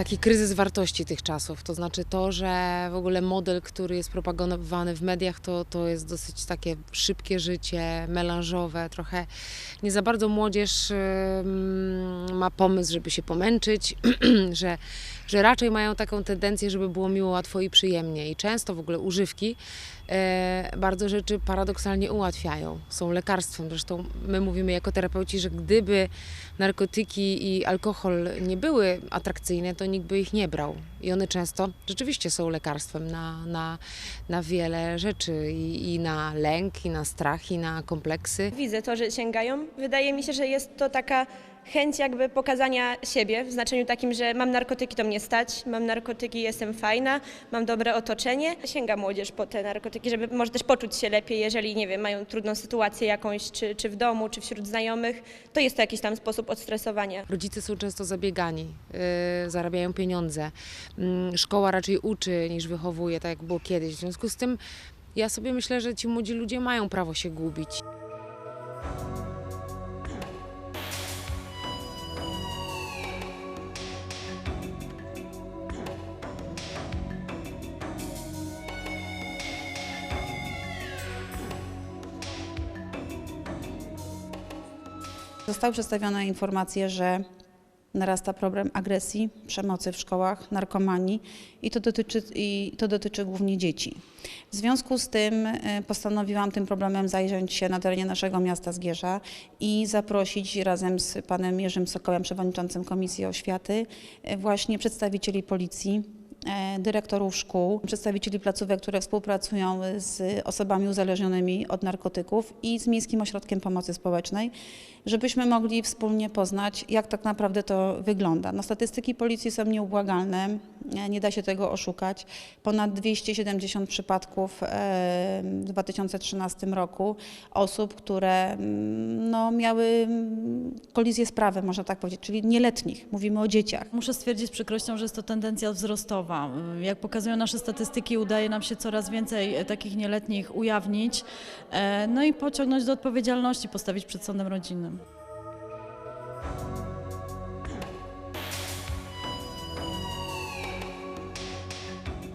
taki kryzys wartości tych czasów. To znaczy to, że w ogóle model, który jest propagowany w mediach, to, to jest dosyć takie szybkie życie, melanżowe, trochę nie za bardzo młodzież ma pomysł, żeby się pomęczyć, że, że raczej mają taką tendencję, żeby było miło, łatwo i przyjemnie. I często w ogóle używki e, bardzo rzeczy paradoksalnie ułatwiają, są lekarstwem. Zresztą my mówimy jako terapeuci, że gdyby narkotyki i alkohol nie były atrakcyjne, to nikt by ich nie brał. I one często rzeczywiście są lekarstwem na, na, na wiele rzeczy I, i na lęk, i na strach, i na kompleksy. Widzę to, że sięgają. Wydaje mi się, że jest to taka chęć jakby pokazania siebie w znaczeniu takim, że mam narkotyki, to mnie stać, mam narkotyki, jestem fajna, mam dobre otoczenie. Sięga młodzież po te narkotyki, żeby może też poczuć się lepiej, jeżeli, nie wiem, mają trudną sytuację jakąś, czy, czy w domu, czy wśród znajomych, to jest to jakiś tam sposób odstresowania. Rodzice są często zabiegani, yy, zarabiają pieniądze. Mm, szkoła raczej uczy niż wychowuje, tak jak było kiedyś. W związku z tym ja sobie myślę, że ci młodzi ludzie mają prawo się gubić. Zostały przedstawione informacje, że narasta problem agresji, przemocy w szkołach, narkomanii i to dotyczy, i to dotyczy głównie dzieci. W związku z tym e, postanowiłam tym problemem zajrzeć się na terenie naszego miasta Zgierza i zaprosić razem z panem Jerzym Sokołem, przewodniczącym Komisji Oświaty, e, właśnie przedstawicieli policji, dyrektorów szkół, przedstawicieli placówek, które współpracują z osobami uzależnionymi od narkotyków i z Miejskim Ośrodkiem Pomocy Społecznej, żebyśmy mogli wspólnie poznać, jak tak naprawdę to wygląda. No, statystyki policji są nieubłagalne, e, nie da się tego oszukać. Ponad 270 przypadków e, w 2013 roku osób, które mm, no, miały mm, kolizję z prawem, można tak powiedzieć, czyli nieletnich. Mówimy o dzieciach. Muszę stwierdzić z przykrością, że jest to tendencja wzrostowa. Jak pokazują nasze statystyki, udaje nam się coraz więcej e, takich nieletnich ujawnić, e, no i pociągnąć do odpowiedzialności, postawić przed sądem rodzinnym.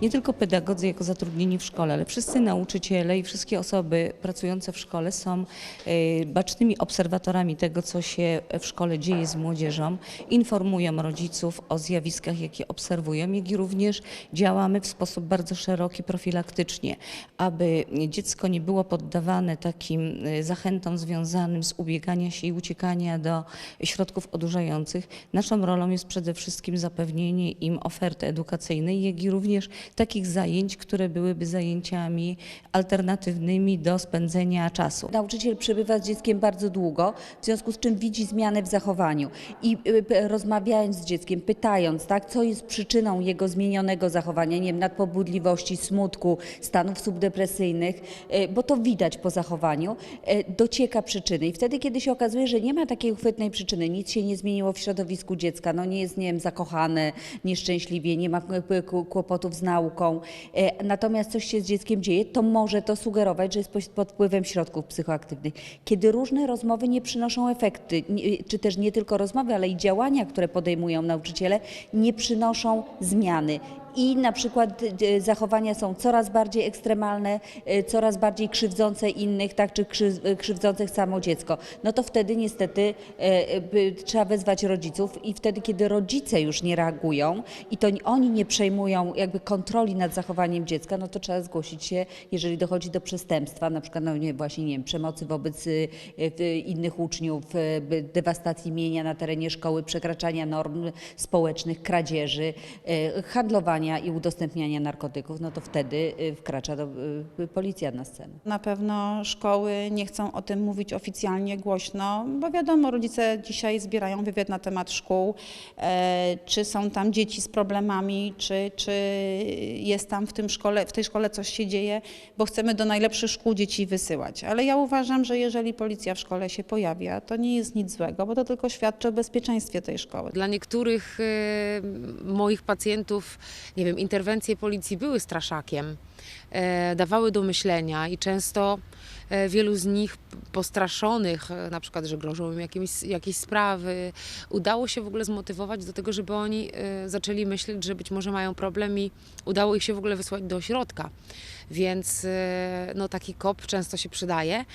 Nie tylko pedagodzy jako zatrudnieni w szkole, ale wszyscy nauczyciele i wszystkie osoby pracujące w szkole są e, bacznymi obserwatorami tego, co się w szkole dzieje z młodzieżą, informują rodziców o zjawiskach, jakie obserwują, jak i również działamy w sposób bardzo szeroki profilaktycznie, aby dziecko nie było poddawane takim e, zachętom związanym z ubiegania się i uciekania do środków odurzających. Naszą rolą jest przede wszystkim zapewnienie im oferty edukacyjnej, jak i również takich zajęć, które byłyby zajęciami alternatywnymi do spędzenia czasu. Nauczyciel przebywa z dzieckiem bardzo długo, w związku z czym widzi zmianę w zachowaniu. I y, rozmawiając z dzieckiem, pytając, tak, co jest przyczyną jego zmienionego zachowania, nie wiem, nadpobudliwości, smutku, stanów subdepresyjnych, y, bo to widać po zachowaniu, y, docieka przyczyny. I wtedy, kiedy się okazuje, że nie ma takiej uchwytnej przyczyny, nic się nie zmieniło w środowisku dziecka, no nie jest, nie wiem, zakochane, nieszczęśliwie, nie ma kłopotów z nauką, e, natomiast coś się z dzieckiem dzieje, to może to sugerować, że jest pod- wpływem środków psychoaktywnych. Kiedy różne rozmowy nie przynoszą efekty, czy też nie tylko rozmowy, ale i działania, które podejmują nauczyciele, nie przynoszą zmiany. I na przykład e, zachowania są coraz bardziej ekstremalne, e, coraz bardziej krzywdzące innych, tak, czy e, krzywdzących samo dziecko. No to wtedy niestety trzeba wezwać rodziców i wtedy, kiedy rodzice już nie reagują i to oni nie przejmują jakby kontroli nad zachowaniem dziecka, no to trzeba zgłosić się, jeżeli dochodzi do przestępstwa, na przykład no nie, właśnie nie wiem, przemocy wobec innych uczniów, dewastacji mienia na terenie szkoły, przekraczania norm społecznych, kradzieży, y, handlowania i udostępniania narkotyków, no to wtedy y, wkracza do, y, policja na scenę. Na pewno szkoły nie chcą o tym mówić oficjalnie, głośno, bo wiadomo, rodzice dzisiaj zbierają wywiad na temat szkół, e, czy są tam dzieci z problemami, czy, czy jest tam w, tym szkole, w tej szkole coś się dzieje, bo chcemy do najlepszych szkół dzieci wysyłać. Ale ja uważam, że jeżeli policja w szkole się pojawia, to nie jest nic złego, bo to tylko świadczy o bezpieczeństwie tej szkoły. Dla niektórych moich pacjentów, nie wiem, interwencje policji były straszakiem, e, dawały do myślenia i często e, wielu z nich postraszonych, e, na przykład, że grożą im jakimiś, jakieś sprawy, udało się w ogóle zmotywować do tego, żeby oni zaczęli myśleć, że być może mają problem i udało ich się w ogóle wysłać do ośrodka. Więc no, taki kop często się przydaje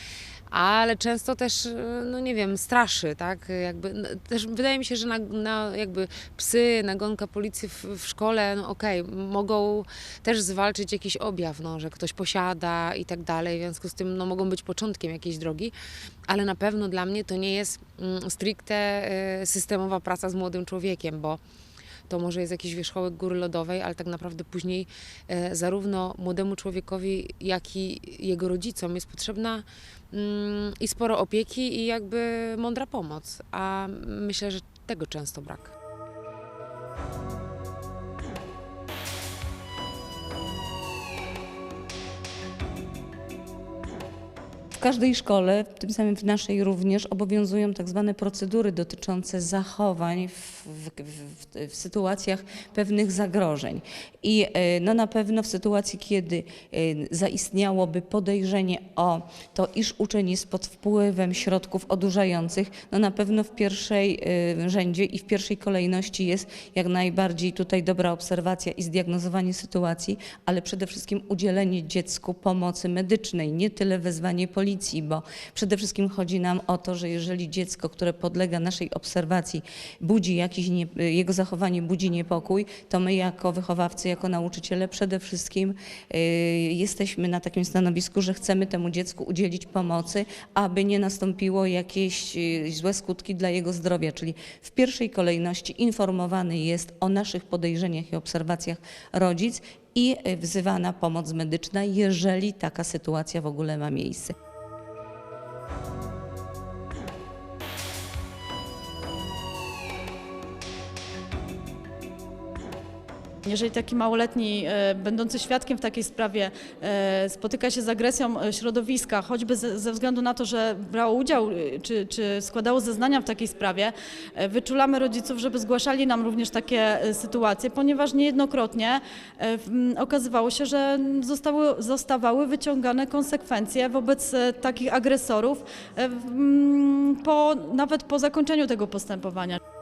ale często też, e, no nie wiem, straszy, tak? Jakby, no, też wydaje mi się, że na, na jakby psy, nagonka policji w, w szkole, no okej, mogą też zwalczyć jakiś objaw, no, że ktoś posiada i tak dalej, w związku z tym no, mogą być początkiem jakiejś drogi, ale na pewno dla mnie to nie jest mm, stricte e, systemowa praca z młodym człowiekiem, bo to może jest jakiś wierzchołek góry lodowej, ale tak naprawdę później e, zarówno młodemu człowiekowi, jak i jego rodzicom jest potrzebna mm, i sporo opieki i jakby mądra pomoc, a myślę, że tego często brak. Każdej szkole, tym samym w naszej również, obowiązują tak zwane procedury dotyczące zachowań w, w, w, w sytuacjach pewnych zagrożeń. I e, no, na pewno w sytuacji, kiedy e, zaistniałoby podejrzenie o to, iż uczeń jest pod wpływem środków odurzających, no na pewno w pierwszej e, rzędzie i w pierwszej kolejności jest jak najbardziej tutaj dobra obserwacja i zdiagnozowanie sytuacji, ale przede wszystkim udzielenie dziecku pomocy medycznej, nie tyle wezwanie policji, bo przede wszystkim chodzi nam o to, że jeżeli dziecko, które podlega naszej obserwacji, budzi jakiś nie, jego zachowanie budzi niepokój, to my jako wychowawcy, jako nauczyciele przede wszystkim y, jesteśmy na takim stanowisku, że chcemy temu dziecku udzielić pomocy, aby nie nastąpiło jakieś y, złe skutki dla jego zdrowia, czyli w pierwszej kolejności informowany jest o naszych podejrzeniach i obserwacjach rodzic i y, wzywana pomoc medyczna, jeżeli taka sytuacja w ogóle ma miejsce. Jeżeli taki małoletni, e, będący świadkiem w takiej sprawie, e, spotyka się z agresją e, środowiska, choćby ze, względu na to, że brało udział czy, czy składało zeznania w takiej sprawie, wyczulamy rodziców, żeby zgłaszali nam również takie sytuacje, ponieważ niejednokrotnie okazywało się, że zostały, zostawały wyciągane konsekwencje wobec takich agresorów po, nawet po zakończeniu tego postępowania.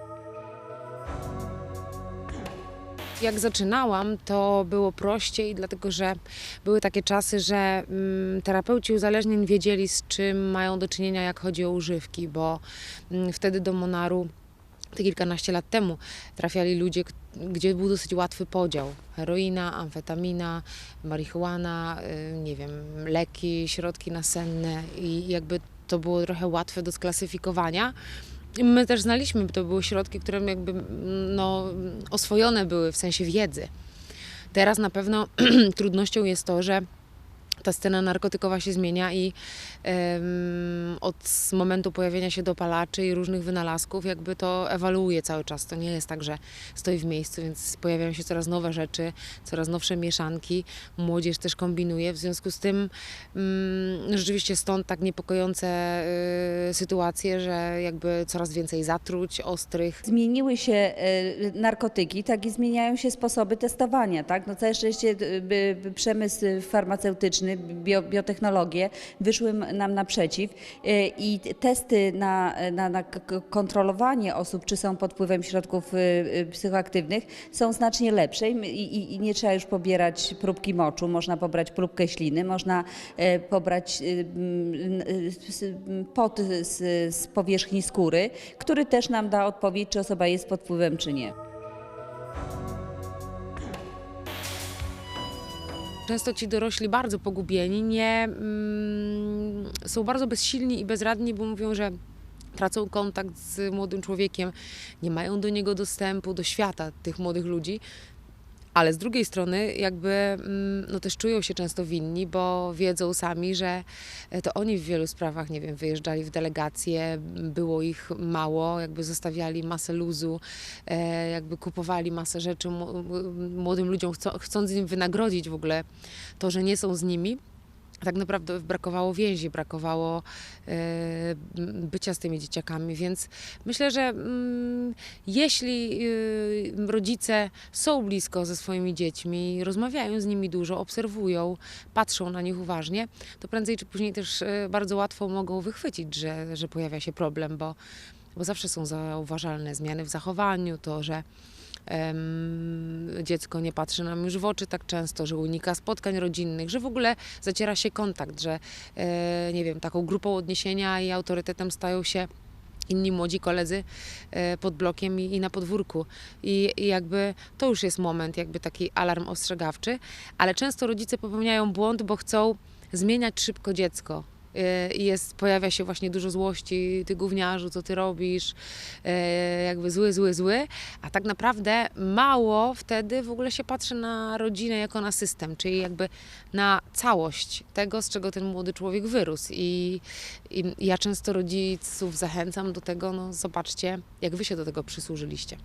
Jak zaczynałam, to było prościej, dlatego że były takie czasy, że mm, terapeuci uzależnień wiedzieli, z czym mają do czynienia, jak chodzi o używki, bo mm, wtedy do Monaru te kilkanaście lat temu trafiali ludzie, gdzie był dosyć łatwy podział. Heroina, amfetamina, marihuana, y, nie wiem, leki, środki nasenne i jakby to było trochę łatwe do sklasyfikowania. My też znaliśmy, to były środki, które jakby mm, no, oswojone były w sensie wiedzy. Teraz na pewno trudnością jest to, że ta scena narkotykowa się zmienia i em, od momentu pojawienia się dopalaczy i różnych wynalazków jakby to ewaluuje cały czas. To nie jest tak, że stoi w miejscu, więc pojawiają się coraz nowe rzeczy, coraz nowsze mieszanki. Młodzież też kombinuje, w związku z tym mm, rzeczywiście stąd tak niepokojące y, sytuacje, że jakby coraz więcej zatruć ostrych, Zmieniły się e, narkotyki, tak i zmieniają się sposoby testowania. Tak? No całe szczęście by przemysł farmaceutyczny, bio, biotechnologie wyszły nam naprzeciw e, i testy na, na, na kontrolowanie osób, czy są pod wpływem środków e, e, psychoaktywnych są znacznie lepsze i, i, i nie trzeba już pobierać próbki moczu, można pobrać próbkę śliny, można pobrać pot z, z powierzchni skóry, który też nam da odpowiedź, czy osoba jest pod wpływem, czy nie. Często ci dorośli bardzo pogubieni nie mm, są bardzo bezsilni i bezradni, bo mówią, że tracą kontakt z młodym człowiekiem, nie mają do niego dostępu, do świata tych młodych ludzi. Ale z drugiej strony jakby mm, no też czują się często winni, bo wiedzą sami, że e, to oni w wielu sprawach, nie wiem, wyjeżdżali w delegacje, było ich mało, jakby zostawiali masę luzu, e, jakby kupowali masę rzeczy młodym ludziom, chcą, chcąc im wynagrodzić w ogóle to, że nie są z nimi. Tak naprawdę brakowało więzi, brakowało e, bycia z tymi dzieciakami, więc myślę, że mm, jeśli y, rodzice są blisko ze swoimi dziećmi, rozmawiają z nimi dużo, obserwują, patrzą na nich uważnie, to prędzej czy później też e, bardzo łatwo mogą wychwycić, że, że pojawia się problem, bo, bo zawsze są zauważalne zmiany w zachowaniu, to, że dziecko nie patrzy nam już w oczy tak często, że unika spotkań rodzinnych, że w ogóle zaciera się kontakt, że e, nie wiem, taką grupą odniesienia i autorytetem stają się inni młodzi koledzy e, pod blokiem i, na podwórku. I jakby to już jest moment, jakby taki alarm ostrzegawczy, ale często rodzice popełniają błąd, bo chcą zmieniać szybko dziecko. I jest, pojawia się właśnie dużo złości, ty gówniarzu, co ty robisz, e, jakby zły, zły, zły, a tak naprawdę mało wtedy w ogóle się patrzy na rodzinę jako na system, czyli jakby na całość tego, z czego ten młody człowiek wyrósł. I, i ja często rodziców zachęcam do tego, no zobaczcie, jak wy się do tego przysłużyliście.